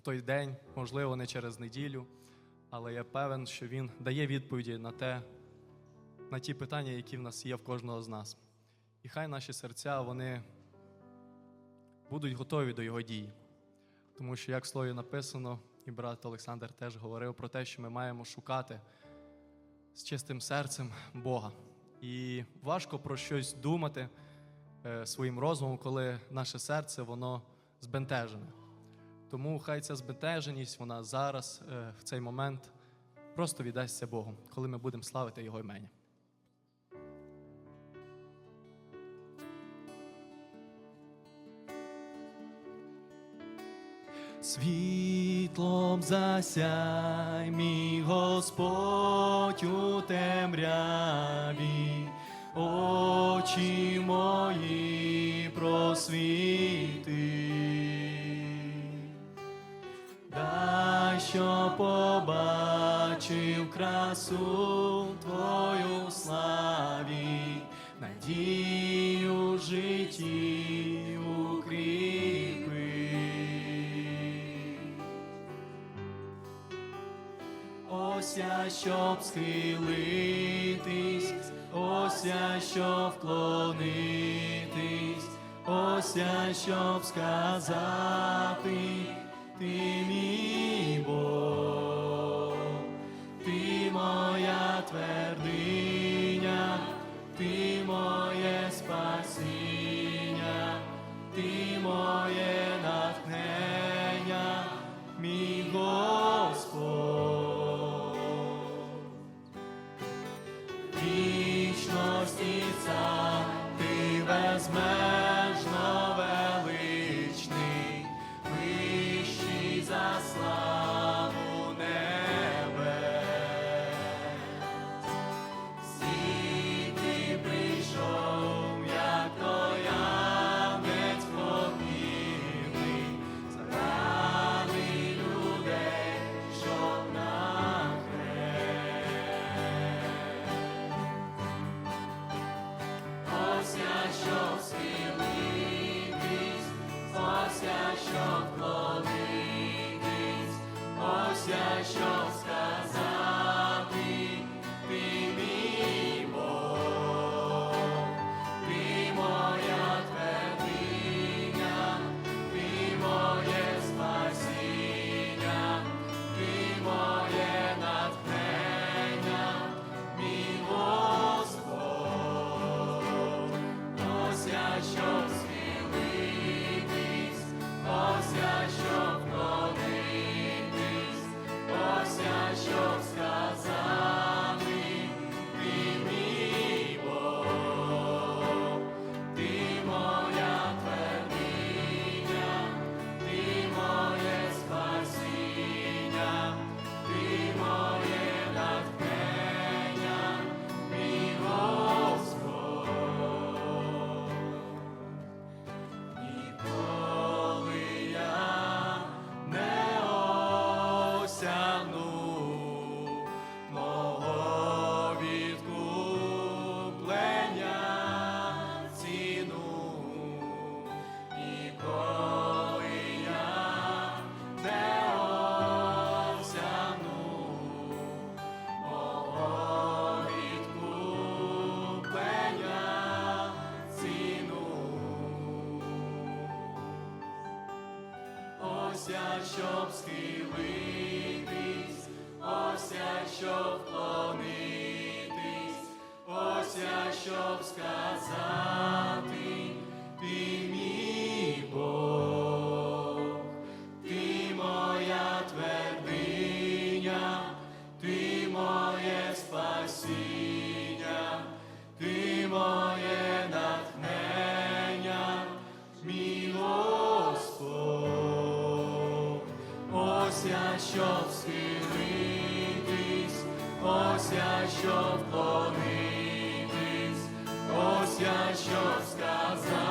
в той день, можливо, не через неділю, але я певен, що Він дає відповіді на те, на ті питання, які в нас є в кожного з нас. І хай наші серця вони будуть готові до Його дії. Тому що, як в слові написано, і брат Олександр теж говорив про те, що ми маємо шукати з чистим серцем Бога. І важко про щось думати е, своїм розумом, коли наше серце воно збентежене. Тому хай ця збентеженість, вона зараз, е, в цей момент, просто віддасться Богу, коли ми будемо славити Його імені. Світлом засяй, мій Господь у темряві, очі мої просвіти. Що побачив красу Твою в славі, надію в житті укріпи. Ось я, щоб схилитись, ось я, щоб вклонитись, ось я, щоб сказати, ти мій Бог, ти моя твердиня, ти моє спасіння, ти моє натхнення, мій Господь. Вічності цар, ось що щоб Ось я, щоб схилитись, ося, щоб вклонитись, ося, щоб сказати, ти мій Бог, щоб схилитись, ось я, щоб вклонитись, ось я, щоб сказати.